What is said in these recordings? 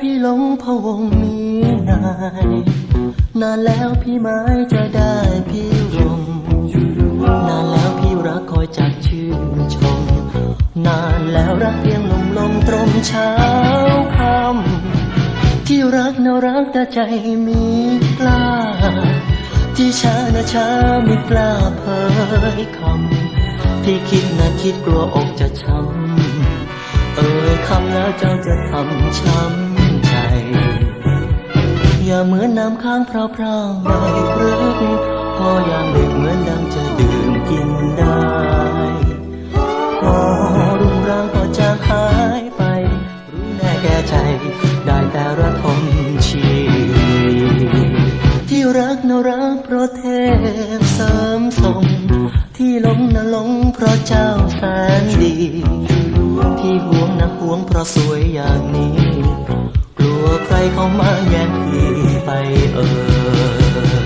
พี่หลงพะวงมีนาย นานแล้วพี่ไม้จะได้พี่รมนานแล้วพี่รักคอยจักชื่นชม นานแล้วรักเพียงลมลมตรมเช้าคำที่รักน่ารักแต่ใจมีกล้า ที่ช้านะช้าไม่กล้าเผยคำที่คิดนะคิดกลัวอกจะช้ำเอ่ยคำแล้วเจ้าจะทำช้ำ เหมือนน้ำค้างพราวพราวๆไม่พรึกพอยามดึกเหมือนดังจะดื่มกินได้พอรุ่งร่างก็จางหายไป รู้แน่แก่ใจ ได้แต่ระทมชีที่รักนรักเพราะเทพเสริมส่งที่หลงนะหลงเพราะเจ้าแสนดี ที่ห่วงนะห่วงเพราะสวยอย่างนี้ กลัวใครเข้ามาแย่งพี่ไปเออ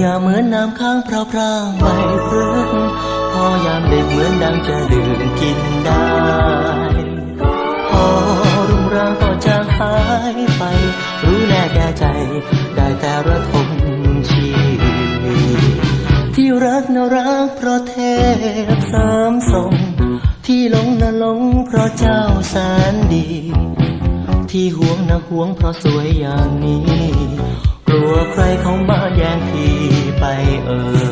อย่าเหมือนน้ำค้างพราวพราวๆใบพลึกพอยามเด็กเหมือนดังจะดื่มกินได้ายไป รู้แน่แก่ใจ ได้แต่ระทมชีวิตที่รักน่ารักเพราะเทพสริมส่งที่หลงน่ะหลงเพราะเจ้าแสนดี ที่ห่วงนะห่วงเพราะสวยอย่างนี้ กลัวใครเข้ามาแย่งพี่ไปเออ